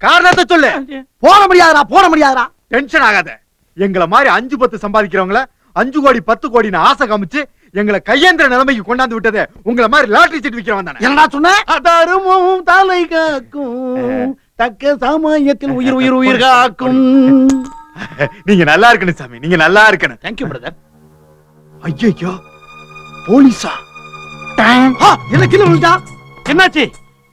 காரணத்தை சொல்லு. போட முடியாதுடா போட முடியாதுடா. டென்ஷன் ஆகாத. எங்கள மாதிரி அஞ்சு பத்து சம்பாதிக்கிறவங்கள அஞ்சு கோடி பத்து கோடின்னு ஆசை காமிச்சு எங்களை கையேந்திர நிலைமைக்கு கொண்டாந்து விட்டதே உங்கள மாதிரி லாட்டரி சீட் விக்கிறவன் தானே. என்னடா சொன்ன? அதருமும் தலை காக்கும். தக்க சமயத்தில் உயிர் உயிர் உயிர் காக்கும். நீங்க நல்லா இருக்கணும் சாமி நீங்க நல்லா இருக்கணும். தேங்க்யூ பிரதர் ஐயோ போலீஸா? என்ன கீழே விழுந்தா? என்னாச்சு?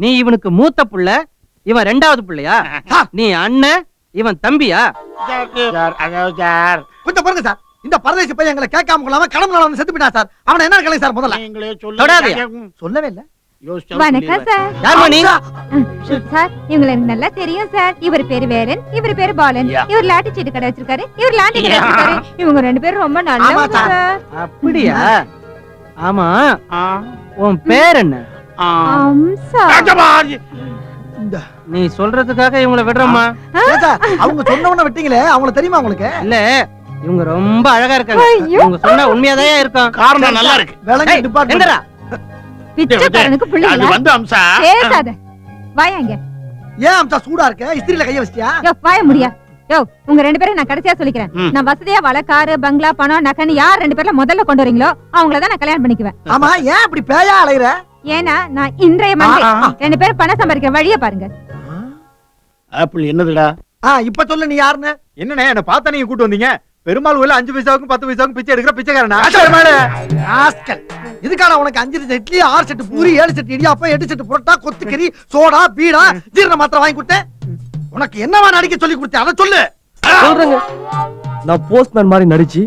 நீ இவனுக்கு மூத்த புள்ள இவன் ரெண்டாவது புள்ளையா. நீ அண்ணன் இவன் தம்பியா? சார், கொஞ்சம் பாருங்க சார். இந்த பரதேசி பையன் எங்களை கேட்காம கொள்ளாம கடம்பு வந்து செத்து போயிட்டான் சார். அவனை என்ன கலை சார் முதல்ல. சொல்லவே இல்ல. யோசிச்சா வணக்கம் சொல்லிடுவேன். சார். யார்மா நீ? அம்சா. ம், சார். இவங்களை எனக்கு நல்லா தெரியும் சார். இவர் பேரு வேலன் இவர் பேரு பாலன். இவர் லாட்டி சீட்டு கடை வச்சிருக்காரு இவர் லாண்டி கடை. வச்சிருக்காரு. இவங்க ரெண்டு பேரும் ரொம்ப ஆமா நல்லவங்க. சார். சார். அப்படியா? ஆமா. ஆ, உன் பேர் என்ன? நீ சொல்றதுக்காக இவங்களை விடுறோமா ஏன் சார் அவங்க சொன்னவன விட்டீங்களே அவங்களுக்கு தெரியுமா உங்களுக்கு? இல்ல இவங்க ரொம்ப அழகா இருக்காங்க. இவங்க சொன்னா உண்மையாதான் இருக்கும்? காரணம் நல்லா இருக்கு. டிபார்ட்மெண்ட். பிச்சைக்காரனுக்கு பிள்ளைங்களா? வந்து அம்சா. பேசாத வாயாங்க ஏன் அம்சா சூடா இருக்க? இஸ்திரியில கைய வச்சிட்டியா? யோ வாய முடியா. யோ உங்க ரெண்டு பேரும் நான் கடைசியா சொல்லிக்கிறேன். நான் வசதியா வள காரு பங்களா பணம் நகன்னு யார் ரெண்டு பேர்ல முதல்ல கொண்டு வரீங்களோ அவங்கள தான் நான் கல்யாணம் பண்ணிக்குவேன். ஆமா ஏன் அப்படி பேயா அலையுற? ஏன்னா நான் இன்றைய மண்டே. ரெண்டு பேரும் பணம் சம்பாதிக்கிற வழிய பாருங்க. ஆப்பிள் என்னதுடா? ஆ இப்ப சொல்லு நீ யாருன்னு? என்னண்ணே என்ன பார்த்தா நீங்க கூட்டு வந்தீங்க? பெருமாள் ஊர்ல அஞ்சு பைசாவுக்கும் பத்து பைசாவுக்கும் பிச்சை எடுக்கிற பிச்சைக்காரனா? இதுக்கான உனக்கு அஞ்சு செட் இட்லி ஆறு செட்டு பூரி ஏழு செட்டு இடியாப்பம் எட்டு செட்டு புரோட்டா கொத்துக்கறி சோடா பீடா ஜீரண மாத்திரை வாங்கி கொடுத்தேன். உனக்கு என்னவா நடிக்க சொல்லி கொடுத்தேன்? அதை சொல்லு. சொல்றேங்க. நான் போஸ்ட்மேன் மாதிரி நடிச்சு.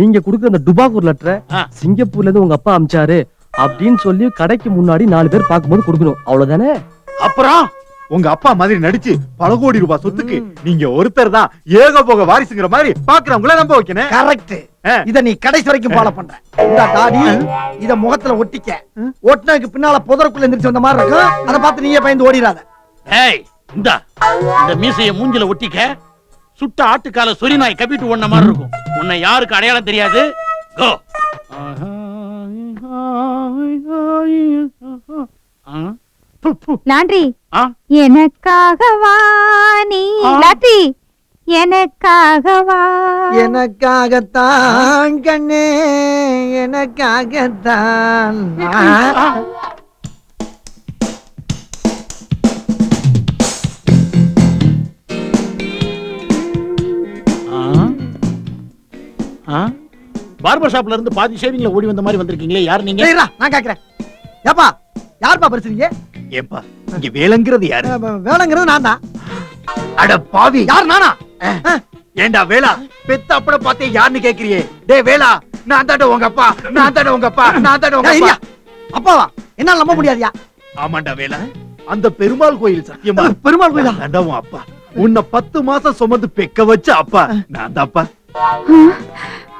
நீங்க குடுக்குற அந்த டுபாகூர் லெட்டரை. சிங்கப்பூர்ல இருந்து உங்க அப்பா அமிச்சாரு. அப்படின்னு சொல்லி கடைக்கு முன்னாடி நாலு பேர் பார்க்கும்போது கொடுக்கணும். அவ்வளவுதானே? அப்புறம் உங்க அப்பா மாதிரி நடிச்சு பல கோடி ரூபாய் சொத்துக்கு நீங்க ஒருத்தர் தான் ஏக போக வாரிசுங்கிற மாதிரி பாக்குறவங்கள நம்ப வைக்கணும். கரெக்ட். இத நீ கடைசி வரைக்கும் ஃபாலோ பண்ற. இந்த தாடி இத முகத்துல ஒட்டிக்க. ஒட்டினதுக்கு பின்னால புதருக்குள்ள எந்திரிச்சு வந்த மாதிரி இருக்கும். அதை பார்த்து நீயே பயந்து ஓடிடாத ஏய் இந்த. இந்த மீசைய மூஞ்சில ஒட்டிக்க. சுட்ட ஆட்டுக்கால சொறி நாய் கப்பிட்டு ஒண்ண மாதிரி இருக்கும். உன்னை யாருக்கு அடையாளம் தெரியாது? கோ. லாண்ட்ரி ஆ? எனக்காகவா நீ. லாண்ட்ரி எனக்காகவா? எனக்காகத்தான் கண்ணே எனக்காகத்தான். பார்பர் ஷாப்ல இருந்து பாதி ஷேவிங்ல ஓடி வந்த மாதிரி வந்திருக்கீங்களே யார் நீங்க? நான் கேக்குறேன். ஏப்பா யாருப்பா பேசுறீங்க? ஏப்பா இங்க வேலைங்கிறது யாரு? வேலைங்கிறது நான் தான் அட பாவி. யார் நானா? ஏண்டா வேலா பெத்த அப்பட பார்த்தே யாருன்னு கேக்குறியே? டேய் வேலா நான் தாண்ட உங்க அப்பா நான் தாண்ட உங்க அப்பா நான் தாண்ட உங்க அப்பா. அப்பாவா? என்னால நம்ப முடியாதியா? ஆமாண்டா வேலா. அந்த பெருமாள் கோயில் சத்தியமா? பெருமாள் கோயிலா? தாண்டா உன் அப்பா. உன்னை பத்து மாசம் சுமந்து பெக்க வச்ச அப்பா. நான் தான்ப்பா.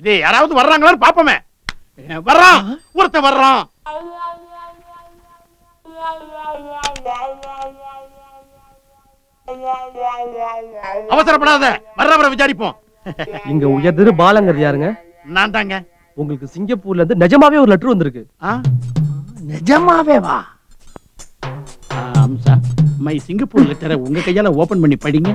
இதே யாராவது வர்றாங்களான்னு பாப்போமே. வர்றான் ஒருத்தன் வர்றான் அவசரப்படாத. வர்றவரை விசாரிப்போம். இங்க உயர்திரு பாலங்கிறது யாருங்க? நான் தாங்க. உங்களுக்கு சிங்கப்பூர்ல இருந்து நிஜமாவே ஒரு லெட்டர் வந்திருக்கு? நிஜமாவே வா அம்சா மை சிங்கப்பூர் லெட்டரை உங்க கையால ஓபன் பண்ணி படிங்க.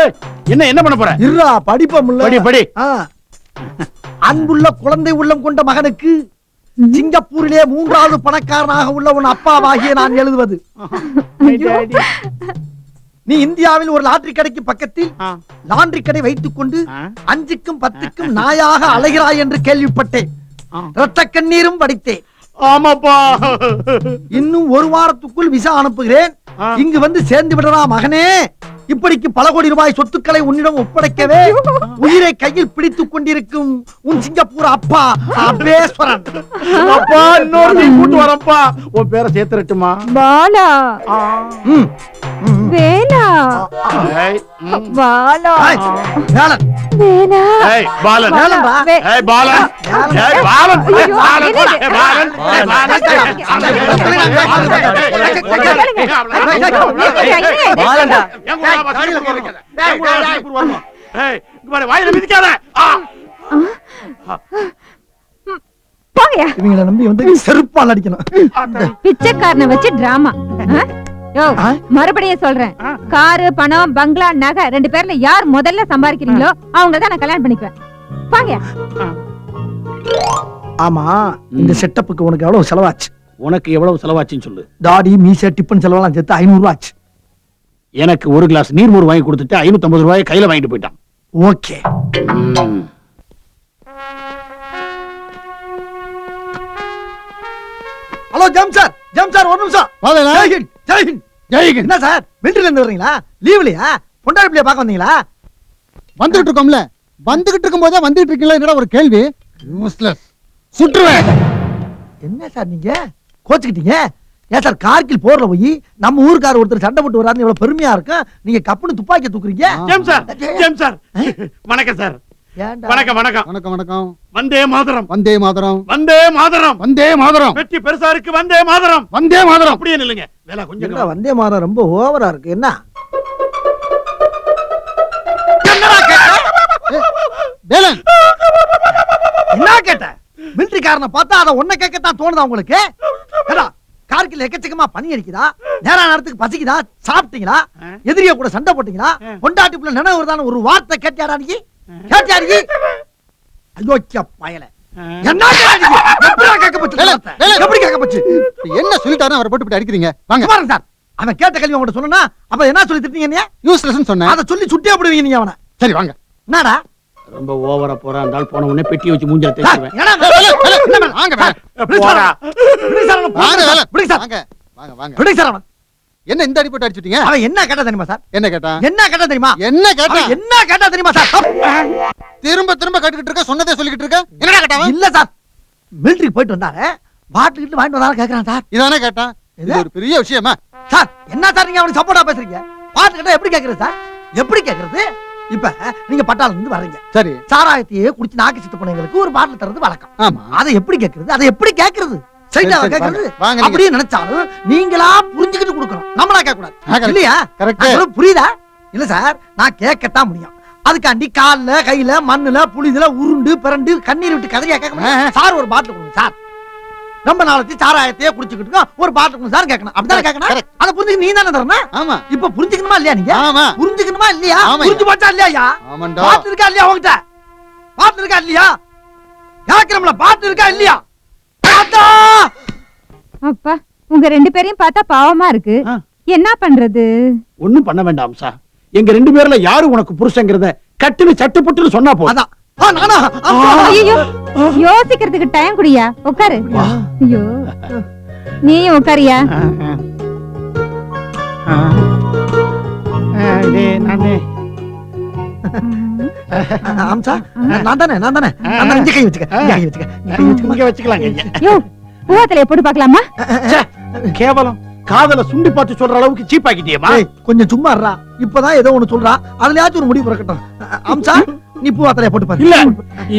ஏய், என்ன என்ன பண்ண போற? இருடா படிப்போம் படி படி. அன்புள்ள குழந்தை உள்ளம் கொண்ட மகனுக்கு சிங்கப்பூரிலே மூன்றாவது பணக்காரனாக உள்ள உன் அப்பாவாகிய நான் எழுதுவது. நீ இந்தியாவில் ஒரு லாட்டரி கடைக்கு பக்கத்தில். லாண்டரி கடை வைத்துக் கொண்டு. அஞ்சுக்கும் பத்துக்கும் நாயாக அலைகிறாய் என்று கேள்விப்பட்டேன். ரத்த கண்ணீரும் வடித்தேன். ஆமாப்பா. இன்னும் ஒரு வாரத்துக்குள் விசா அனுப்புகிறேன். இங்கு வந்து சேர்ந்து விடறா மகனே. இப்படிக்கு பல கோடி ரூபாய் சொத்துக்களை உன்னிடம் ஒப்படைக்கவே உயிரை கையில் பிடித்துக் கொண்டிருக்கும் உன் சிங்கப்பூர் அப்பா அபேஸ்வரன் அப்பா இன்னொரு நீ கூட்டு வரப்பா உன் பேரை சேர்த்துறட்டுமா பாலா. வேலா. பாலா வேலன், வாயில மிதிக்காத. போங்கயா இவங்களை நம்பி வந்து செருப்பால் அடிக்கணும் பிச்சைக்காரனை வச்சு டிராமா? மறுபடியும் சொல்றேன். காரு பணம் பங்களா நகை ரெண்டு பேர்ல யார் முதல்ல சம்பாதிக்கிறீங்களோ அவங்க தான் நான் கல்யாணம் பண்ணிக்குவேன். போங்கயா ஆமா இந்த செட்டப்புக்கு உனக்கு எவ்வளவு செலவாச்சு? உனக்கு எவ்வளவு செலவாச்சுன்னு சொல்லு. தாடி மீசை டிப்பன் செலவெல்லாம் சேர்த்து ஐநூறு ரூபா ஆச்சு. எனக்கு ஒரு கிளாஸ் நீர்மோர் வாங்கி கொடுத்துட்டு ஐநூத்தி ஐம்பது ரூபாய் கையில வாங்கிட்டு போயிட்டான். ஓகே. ஹலோ ஜெம் சார் ஜெம் சார் ஒரு நிமிஷம் ஜெய்ஹிந்த் ஜெய்ஹிந்த் ஜெய்ஹிந்த். என்ன சார்? மிலிட்டரில இருந்து வர்றீங்களா? லீவ்லயா? பொண்டாடி பிள்ளைய பார்க்க வந்தீங்களா? வந்துகிட்டு இருக்கோம்ல. வந்துகிட்டு இருக்கும் போதே வந்துகிட்டு இருக்கீங்களா? என்னடா ஒரு கேள்வி? யூஸ்லெஸ் சுற்றுவேன். என்ன சார் நீங்க? கோச்சுக்கிட்டீங்க? ஏன் சார் கார்கில் போர்ல போய் நம்ம ஊருக்கார ஒருத்தர் சண்டை போட்டு வராருன்னு எவ்வளவு பெருமையா இருக்கும்? நீங்க கப்புன்னு துப்பாக்கி தூக்குறீங்க? Gem sir. Gem sir. வணக்கம் சார்? வணக்கம் வணக்கம். வணக்கம் வணக்கம். வந்தே மாதரம். வந்தே மாதரம். வந்தே மாதரம். வந்தே மாதரம். வெற்றி பெருசா இருக்கு வந்தே மாதரம். வந்தே மாதரம். அப்படியே நில்லுங்க. வேலை கொஞ்சம் வந்தே மாதம் ரொம்ப ஓவரா இருக்கு. என்ன? வேலன். என்ன கேட்ட? மிலிட்டரிக்காரனை பார்த்தா அதை ஒன்ன கேட்கத்தான் தோணுதா உங்களுக்கு? கார்கில் எக்கச்சக்கமா பனி அடிக்குதா? நேரா நேரத்துக்கு பசிக்குதா? சாப்பிட்டீங்களா? எதிரிய கூட சண்டை போட்டீங்களா? பொண்டாட்டிப்புல நினைவு ஒரு வார்த்தை கேட்டியாடா நீ? கேட்டியா நீ அயோக்கிய பயல. என்ன. எப்படி என்ன சொல்லிட்டாரு அவரை போட்டு அடிக்கிறீங்க? வாங்க. பாருங்க சார். அவன் கேட்ட கல்வி உங்கள்ட்ட சொன்னா அப்ப என்ன சொல்லி திட்டீங்க யூஸ்லெஸ் சொன்னேன். அதை சொல்லி சுட்டே போடுவீங்க நீங்க அவனை. சரி வாங்க. என்னடா? ரொம்ப ஓவரா போறா. இருந்தால் போன உடனே பெட்டி வச்சு மூஞ்சல தேய்ச்சுவேன்? வாங்க. வாங்க. வாங்க வாங்க. வாங்க. என்ன இந்த அடிப்பட்டு அடிச்சிட்டீங்க? அவன் என்ன கேட்டா தெரியுமா சார்? என்ன கேட்டான் என்ன கேட்டா தெரியுமா? என்ன அவன் என்ன கேட்டா தெரியுமா சார்? திரும்ப திரும்ப கட்டுக்கிட்டு இருக்க சொன்னதே சொல்லிக்கிட்டு இருக்க. என்னடா கேட்டான் இல்ல சார். மிலிட்டரிக்கு போயிட்டு வந்தாரு. பாட்டில் கிட்ட வாங்கிட்டு வந்தாலும் கேக்குறான் சார். இதானே கேட்டான் இது? ஒரு பெரிய விஷயமா? சார் என்ன சார் நீங்க அவனுக்கு சப்போர்ட்டா பேசுறீங்க? பாட்டு கிட்ட எப்படி கேக்குறது சார்? எப்படி கேக்குறது? இப்ப நீங்க பட்டாளம் இருந்து வர்றீங்க. சரி. சாராயத்தையே குடிச்சு நாக்கு சித்து போனவங்களுக்கு ஒரு பாட்டில் தர்றது வழக்கம். ஆமா. அதை எப்படி கேக்குறது? அதை எப்படி கேக்குறது? அப்படியே நினைச்சாலும் நீங்களா புரிஞ்சுக்கிட்டு கொடுக்கணும். நம்மளா கேட்க ஆ, கூடாது correct. இல்லையா புரியுதா? இல்ல சார் நான் கேட்கத்தான் முடியும். அதுக்காண்டி கால்ல கையில மண்ணுல புளிதுல உருண்டு பிறண்டு கண்ணீர் விட்டு கதறியா கேட்க சார் ஒரு பாட்டில் கொடுங்க சார். ரொம்ப நாளைக்கு சாராயத்தையே குடிச்சுக்கிட்டு ஒரு பாட்டில் கொடுங்க சார் கேட்கணும். அப்படிதானே கேட்கணும். அதை புரிஞ்சுக்க நீ தானே தரணும்? ஆமா. இப்ப புரிஞ்சுக்கணுமா இல்லையா நீங்க? ஆமா. புரிஞ்சுக்கணுமா இல்லையா. புரிஞ்சு போச்சா இல்லையா பாட்டு இருக்கா இல்லையா உங்ககிட்ட? பாட்டு இருக்கா இல்லையா? கேட்கிறோம்ல பாட்டு இருக்கா இல்லையா? அப்பா உங்க ரெண்டு பேரையும் பார்த்தா பாவமா இருக்கு. என்ன பண்றது? ஒண்ணும் பண்ண வேண்டாம் சார். எங்க ரெண்டு பேர்ல யாரு உனக்கு புருஷங்கிறத கட்டுன்னு சட்டுப்பட்டுன்னு சொன்னா போதும். யோசிக்கிறதுக்கு டைம் குடியா? உட்காரு. ஐயோ நீயும் உட்காரியா? ஆ, ஆ. ஆ. ஆ, இதே நானே. ஆம்சா நான் தானே நான் தானே. நான் இங்க கை வச்சுக்க இங்க கை வச்சுக்க இங்க கை வச்சுக்க. இங்க வச்சுக்கலாங்க ஐயா. யோ. பூவத்திலைய போட்டு பார்க்கலாமா? கேவலம். காதல சுண்டி பார்த்து சொல்ற அளவுக்கு சீப் ஆக்கிட்டியேமா கொஞ்சம் சும்மா இருடா. இப்பதான் ஏதோ ஒண்ணு சொல்றா. அதுலயாச்சும் ஒரு முடிவு பிறக்கட்டும் அம்சா நீ பூவாத்தலைய போட்டு பாரு. இல்ல.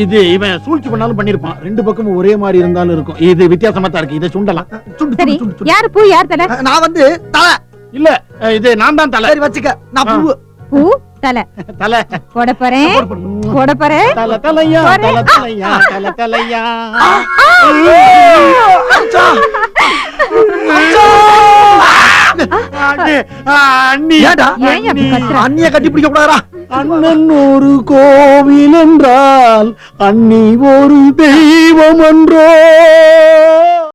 இது இவன் சூழ்ச்சி பண்ணாலும் பண்ணிருப்பான். ரெண்டு பக்கமும் ஒரே மாதிரி இருந்தாலும் இருக்கும். இது வித்தியாசமா தான் இருக்கு. இதை சுண்டலாம். சுண்டு சரி யாரு பூ யார் தலை? நான் வந்து தலை. இல்ல இது நான் தான் தலை. சரி வச்சுக்க. நான் பூ பூ? தலை. தலை. போட போறேன். போடு, போறேன். தலை தலையா. தலை தலையா தலை தலையா. அண்ணிய கட்டி பிடிக்க கூடாதா அண்ணன் ஒரு கோவில் என்றால் அண்ணி ஒரு தெய்வம் என்றோ.